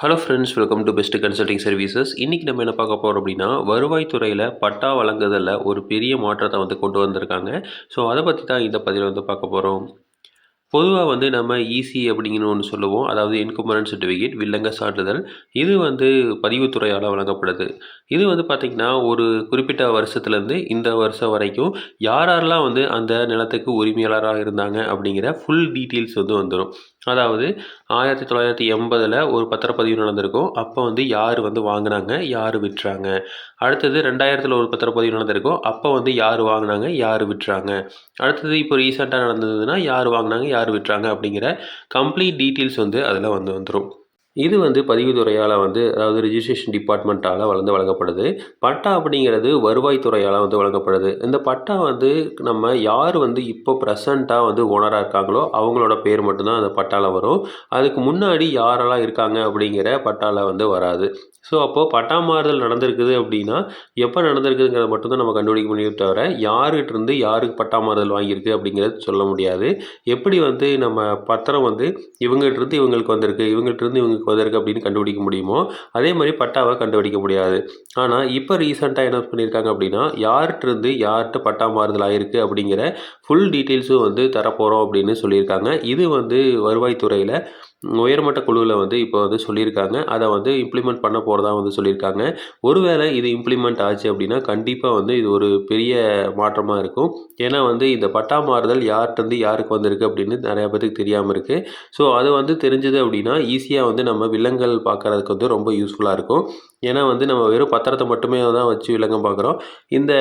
Hello friends welcome to best consulting services இன்றைக்கி நம்ம என்ன பார்க்க போகிறோம் அப்படின்னா வருவாய்த்துறையில் பட்டா வழங்குதலில் ஒரு பெரிய மாற்றத்தை வந்து கொண்டு வந்திருக்காங்க. ஸோ அதை பற்றி தான் இந்த பதிவில் வந்து பார்க்க போகிறோம் பொதுவாக வந்து நம்ம இசி அப்படிங்கிற ஒன்று சொல்லுவோம். அதாவது இன்குமரன் சர்டிஃபிகேட் வில்லங்க சான்றிதழ். இது வந்து பதிவுத்துறையால் வழங்கப்படுது. இது வந்து பார்த்திங்கன்னா ஒரு குறிப்பிட்ட வருஷத்துலேருந்து இந்த வருஷம் வரைக்கும் யார் யாரெல்லாம் வந்து அந்த நிலத்துக்கு உரிமையாளராக இருந்தாங்க அப்படிங்கிற ஃபுல் டீட்டெயில்ஸ் வந்து வந்துடும் அதாவது ஆயிரத்தி தொள்ளாயிரத்தி எண்பதில் ஒரு பத்திரப்பதிவு நடந்திருக்கும். அப்போ வந்து யார் வந்து வாங்கினாங்க? யார் விட்டுறாங்க அடுத்தது ரெண்டாயிரத்தில் ஒரு பத்திரப்பதிவு நடந்திருக்கும். அப்போ வந்து யார் வாங்கினாங்க? யார் விட்டுறாங்க அடுத்தது இப்போ ரீசெண்டாக நடந்ததுன்னா யார் வாங்கினாங்க? யார் விட்டுறாங்க அப்படிங்கிற கம்ப்ளீட் டீட்டெயில்ஸ் வந்து அதில் வந்து வந்துடும் இது வந்து பதிவுத்துறையால் வந்து அதாவது ரிஜிஸ்ட்ரேஷன் டிபார்ட்மெண்ட்டால் வந்து வழங்கப்படுது. பட்டா அப்படிங்கிறது வருவாய்த்துறையால் வந்து வழங்கப்படுது. இந்த பட்டா வந்து நம்ம யார் வந்து இப்போ ப்ரெசண்ட்டாக வந்து ஓனராக இருக்காங்களோ அவங்களோட பேர் மட்டும்தான் அந்த பட்டாவில் வரும். அதுக்கு முன்னாடி யாரெல்லாம் இருக்காங்க அப்படிங்கிற பட்டாவில் வந்து வராது. ஸோ அப்போது பட்டா மாறுதல் நடந்திருக்குது அப்படின்னா எப்போ நடந்திருக்குதுங்கிறத மட்டும்தான் நம்ம கண்டுபிடிக்க முடியும் தவிர யாருக்கிட்ட இருந்து யாருக்கு பட்டா மாறுதல் வாங்கியிருக்கு அப்படிங்கிறது சொல்ல முடியாது. எப்படி வந்து நம்ம பத்திரம் வந்து இவங்ககிட்ட இருந்து இவங்களுக்கு வந்திருக்கு இவங்ககிட்ட இருந்து இவங்க வந்திருக்கு அப்படின்னு கண்டுபிடிக்க முடியுமோ? அதே மாதிரி பட்டாவை கண்டுபிடிக்க முடியாது. ஆனால் இப்போ ரீசெண்டாக என்ன பண்ணியிருக்காங்க அப்படின்னா யார்கிட்ட இருந்து யார்கிட்ட பட்டா மாறுதல் ஆயிருக்கு அப்படிங்கிற ஃபுல் டீட்டெயில்ஸும் வந்து தரப்போகிறோம் அப்படின்னு சொல்லியிருக்காங்க. இது வந்து வருவாய்த்துறையில் உயர்மட்ட குழுவில் வந்து இப்போ வந்து சொல்லியிருக்காங்க. அதை வந்து இம்ப்ளிமெண்ட் பண்ண போகிறதா வந்து சொல்லியிருக்காங்க. ஒருவேளை இது இம்ப்ளிமெண்ட் ஆச்சு அப்படின்னா கண்டிப்பாக வந்து இது ஒரு பெரிய மாற்றமாக இருக்கும். ஏன்னா வந்து இந்த பட்டா மாறுதல் யார்கிட்டருந்து யாருக்கு வந்திருக்கு அப்படின்னு நிறையா பேருக்கு தெரியாமல் இருக்குது ஸோ அது வந்து தெரிஞ்சது அப்படின்னா ஈஸியாக வந்து நம்ம விலங்குகள் பார்க்குறதுக்கு வந்து ரொம்ப யூஸ்ஃபுல்லாக இருக்கும். ஏன்னா வந்து நம்ம வெறும் பத்திரத்தை மட்டுமே தான் வச்சு விலங்கம் பார்க்குறோம் இந்த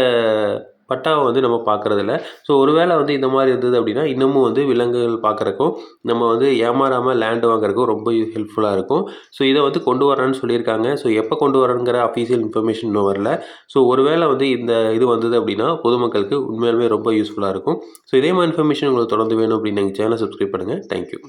பட்டாவை வந்து நம்ம பார்க்குறதில்ல. ஸோ ஒரு வேளை வந்து இந்த மாதிரி இருந்தது அப்படின்னா இன்னமும் வந்து விலங்குகள் பார்க்குறக்கும் நம்ம வந்து ஏமாறாமல் லேண்டு வாங்குறக்கும் ரொம்ப ஹெல்ப்ஃபுல்லாக இருக்கும். ஸோ இதை வந்து கொண்டு வரேன்னு சொல்லியிருக்காங்க. ஸோ எப்போ கொண்டு வரேங்கிற அஃபீஷியல் இன்ஃபர்மேஷன் இன்னும் வரல. ஸோ ஒரு வேளை வந்து இந்த இது வந்தது அப்படின்னா பொதுமக்களுக்கு உண்மையாலுமே ரொம்ப யூஸ்ஃபுல்லாக இருக்கும். ஸோ இதே மாதிரி இன்ஃபர்மேஷன் உங்களுக்கு தொடர்ந்து வேணும் அப்படின்னு எங்கள் சேனலை சப்ஸ்கிரைப் பண்ணுங்கள் தேங்க்யூ